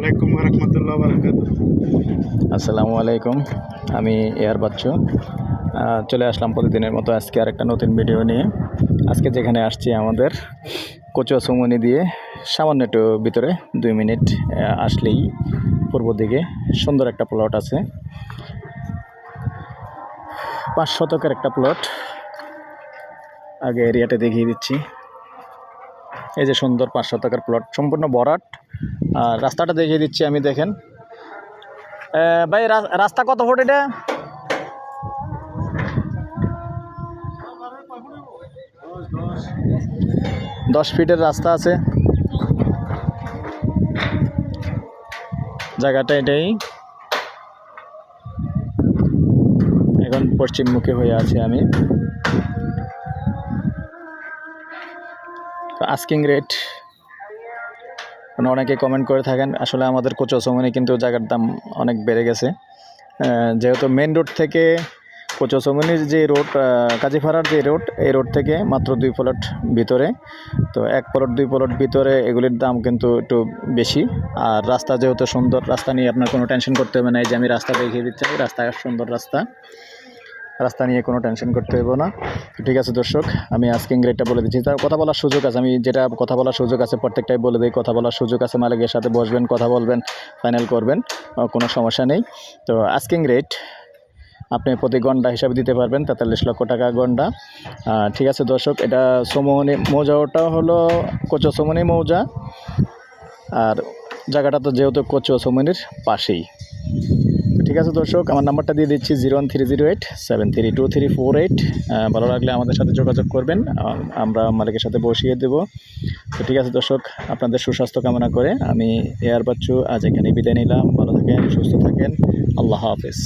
আলাইকুম রহমতুল্লাহ বারকাত আসসালামু আলাইকুম, আমি এয়ার বাচ্চু। চলে আসলাম প্রতিদিনের মতো আজকে আর একটা নতুন ভিডিও নিয়ে। আজকে যেখানে আসছি আমাদের কচুয়া সুমনি দিয়ে, সামান্য একটু ভিতরে দুই মিনিট আসলেই পূর্ব দিকে সুন্দর একটা প্লট আছে। পাঁচ শতকের একটা প্লট আগে এরিয়াটা দেখিয়ে দিচ্ছি। এই যে সুন্দর পাঁচ টাকার প্লট সম্পূর্ণ বরাট। আর রাস্তাটা দেখিয়ে দিচ্ছি আমি, দেখেন। ভাই রাস্তা কত ফুট এটা? দশ ফিটের রাস্তা আছে। জায়গাটা এটাই। এখন পশ্চিমমুখী হয়ে আছি আমি। আস্কিং রেট মানে অনেকে কমেন্ট করে থাকেন, আসলে আমাদের কোচসমনে কিন্তু জায়গার দাম অনেক বেড়ে গেছে। যেহেতু মেন রোড থেকে কোচসমনির যে রোড কাজীপাড়ার যে রোড এই রোড থেকে মাত্র দুই প্লট ভিতরে। তো এক প্লট দুই প্লট ভিতরে এগুলির দাম কিন্তু একটু বেশি। আর রাস্তা যেহেতু সুন্দর, রাস্তা নিয়ে আপনার কোনো টেনশন করতে হবে না, এই যে আমি রাস্তা দেখিয়ে দিচ্ছি, রাস্তা সুন্দর রাস্তা। রাস্তা নিয়ে কোনো টেনশন করতে হবে না। ঠিক আছে দর্শক, আমি আজকে রেটটা বলে দিচ্ছি। তার কথা বলার সুযোগ আছে, আমি যেটা কথা বলার সুযোগ আছে প্রত্যেকটাই বলে দিই। কথা বলার সুযোগ আছে, মালিকের সাথে বসবেন, কথা বলবেন ফাইনাল করবেন কোনো সমস্যা নেই। তো আস্কিং রেট আপনি প্রতি ঘণ্টা হিসাবে দিতে পারবেন, তেতাল্লিশ লক্ষ টাকা ঘণ্টা। ঠিক আছে দর্শক, এটা সমোহনী মৌজাটা হলো কোচো সমনি মৌজা। আর জায়গাটা তো যেহেতু কোচো সমনির পাশেই। ঠিক আছে দর্শক, আমার নাম্বারটা দিয়ে দিচ্ছি zero one three zero eight, seven three two three four eight. ভালো লাগলে আমাদের সাথে যোগাযোগ করবেন আমরা মালিকের সাথে বসিয়ে দেব। তো ঠিক আছে দর্শক, আপনাদের সুস্বাস্থ্য কামনা করে আমি এয়ার বাচ্চু, আজ এখানে বিদায় নিলাম। ভালো থাকেন, সুস্থ থাকেন। আল্লাহ হাফেজ।